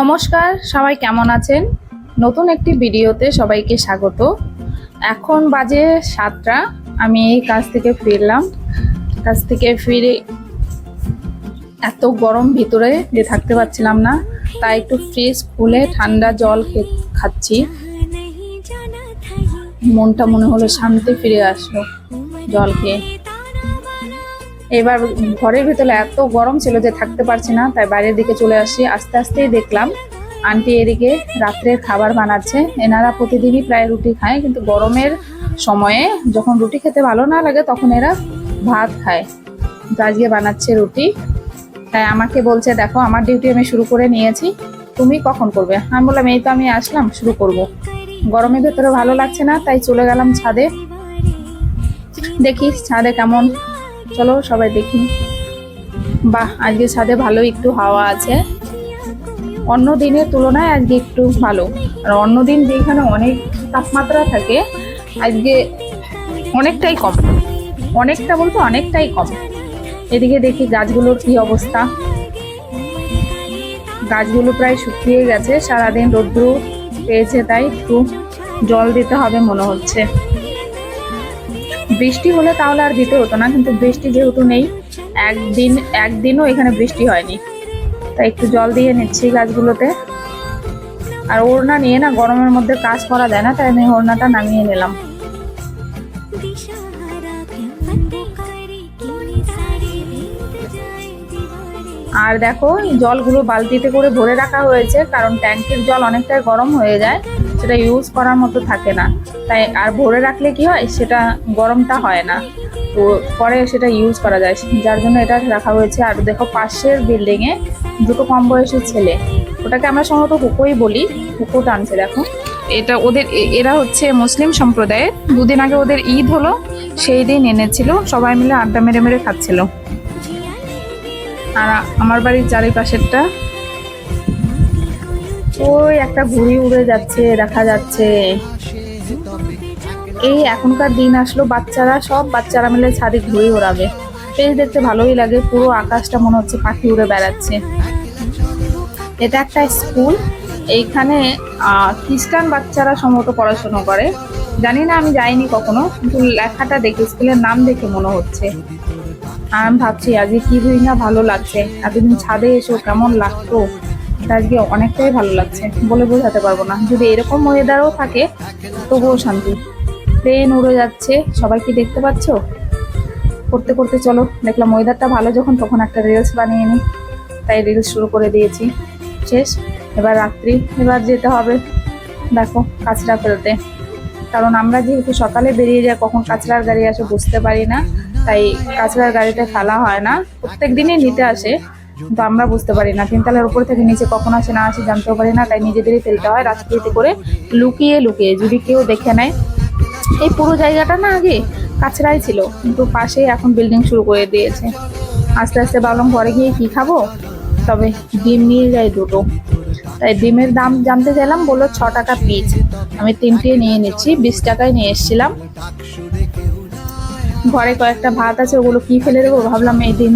নমস্কার, সবাই কেমন আছেন? নতুন একটি ভিডিওতে সবাইকে স্বাগত। এখন বাজে সাতটা, আমি এই কাজ থেকে ফিরলাম। কাজ থেকে ফিরে এত গরম ভিতরে যে থাকতে পারছিলাম না, তাই একটু ফ্রিজ খুলে ঠান্ডা জল খাচ্ছি। মনটা মনে হলো শান্তি ফিরে আসলো জল খেয়ে। এবার ঘরের ভেতরে এত গরম ছিল যে থাকতে পারছি না, তাই বাইরের দিকে চলে আসি। আস্তে আস্তেই দেখলাম আন্টি এদিকে রাত্রের খাবার বানাচ্ছে। এনারা প্রতিদিনই প্রায় রুটি খায়, কিন্তু গরমের সময়ে যখন রুটি খেতে ভালো না লাগে, তখন এরা ভাত খায়। আজকে বানাচ্ছে রুটি। তাই আমাকে বলছে, দেখো, আমার ডিউটি আমি শুরু করে নিয়েছি। তুমি কখন করবে? আমি বললাম, এই তো আমি আসলাম, শুরু করব। গরমের ভেতরে ভালো লাগছে না, তাই চলে গেলাম ছাদে। দেখি ছাদে কেমন চলো সবাই দেখি। বাহ আজকে ছাদে ভালো একটু হাওয়া আছে। অন্য দিনের তুলনায় আজকে একটু ভালো। আর অন্য দিন যেখানে অনেক তাপমাত্রা থাকে, আজকে অনেকটাই কম। অনেকটা বলতে অনেকটাই কম। এদিকে দেখি গাছগুলোর কি অবস্থা। গাছগুলো প্রায় শুকিয়ে গেছে, সারাদিন রোদ্রু পেয়েছে, তাই একটু জল দিতে হবে মনে হচ্ছে। বৃষ্টি হলে তাহলে আর দিতে হতো না, কিন্তু বৃষ্টি যেহেতু নেই, একদিন, একদিনও এখানে বৃষ্টি হয়নি। তাই একটু জল দিয়ে নিচ্ছি গাছগুলোতে। আর ওড়না নিয়ে না গরমের মধ্যে কাজ করা যায় না, তাই আমি ওড়নাটা নামিয়ে নিলাম। আর দেখো, জলগুলো বালতিতে করে ভরে রাখা হয়েছে, কারণ ট্যাঙ্কের জল অনেকটাই গরম হয়ে যায়। সেটা ইউজ করার মতো থাকে না। তাই আর ভরে রাখলে কি হয়? সেটা গরমটা হয় না। তো পরে সেটা ইউজ করা যায়। যার জন্য এটা রাখা হয়েছে। আর দেখো পাশের বিল্ডিংয়ে দুটো কম বয়সী ছেলে। ওটাকে আমরা সম্ভবত হুকোই বলি। হুকো টানছে, দেখো। এটা ওদের এরা হচ্ছে মুসলিম সম্প্রদায়ের। দুদিন আগে ওদের ঈদ হলো। সেই দিন এনেছিল। সবাই মিলে আড্ডা মেরে মেরে খাচ্ছিল। আর আমার বাড়ির চারিপাশেরটা ওই একটা ঘুড়ি উড়ে যাচ্ছে, দেখা যাচ্ছে। এই এখনকার দিন আসলো, বাচ্চারা, সব বাচ্চারা মিলে ছাদে ঘুরে ওড়াবে। বেশ দেখতে ভালোই লাগে, পুরো আকাশটা মনে হচ্ছে পাখি উড়ে বেড়াচ্ছে। এটা একটা স্কুল, এইখানে খ্রিস্টান বাচ্চারা সম্ভবত পড়াশোনা করে। জানি না, আমি যাইনি কখনো, কিন্তু লেখাটা দেখে, স্কুলের নাম দেখে মনে হচ্ছে। আর আমি ভাবছি, আজকে কি বুঝি না ভালো লাগছে? এতদিন ছাদে এসো, কেমন লাগতো? আজকে অনেকটাই ভালো লাগছে, বলে বোঝাতে পারব না। যদি এরকম ওয়েদারও থাকে, তবুও শান্তি। প্লেন উড়ে যাচ্ছে, সবাই কি দেখতে পাচ্ছ? করতে করতে চলো, দেখলাম ওয়েদারটা ভালো যখন, তখন একটা রিলস বানিয়ে নিই তাই রিলস শুরু করে দিয়েছি। শেষ। এবার রাত্রি, এবার যেতে হবে। দেখো কাঁচরা ফেলতে। কারণ আমরা যেহেতু সকালে বেরিয়ে যাই, কখন কাঁচরার গাড়ি আসে বুঝতে পারি না। তাই কাঁচরার গাড়িতে ফেলা হয় না। প্রত্যেক দিনই নিতে আসে। কিন্তু আমরা বুঝতে পারি না। তিনতলার উপর থেকে নিচে কখন আসে না আসে জানতেও পারি না, তাই নিজেদেরই ফেলতে হয় রাত্রিতে করে লুকিয়ে লুকিয়ে। যদি কেউ দেখে নেয়, এই পুরো জায়গাটা না আগে কাছড়াই ছিল, কিন্তু পাশেই এখন বিল্ডিং শুরু করে দিয়েছে। আস্তে আস্তে ভাবলাম ঘরে গিয়ে কি খাব? তবে ডিম নিয়ে যাই দুটো। তাই ডিমের দাম জানতে চাইলাম, বলল ছ টাকা পিস আমি তিনটে নিয়ে নিচ্ছি, বিশ টাকায় নিয়ে এসেছিলাম। ঘরে কয়েকটা ভাত আছে, ওগুলো কি ফেলে দেবো? ভাবলাম এই ডিম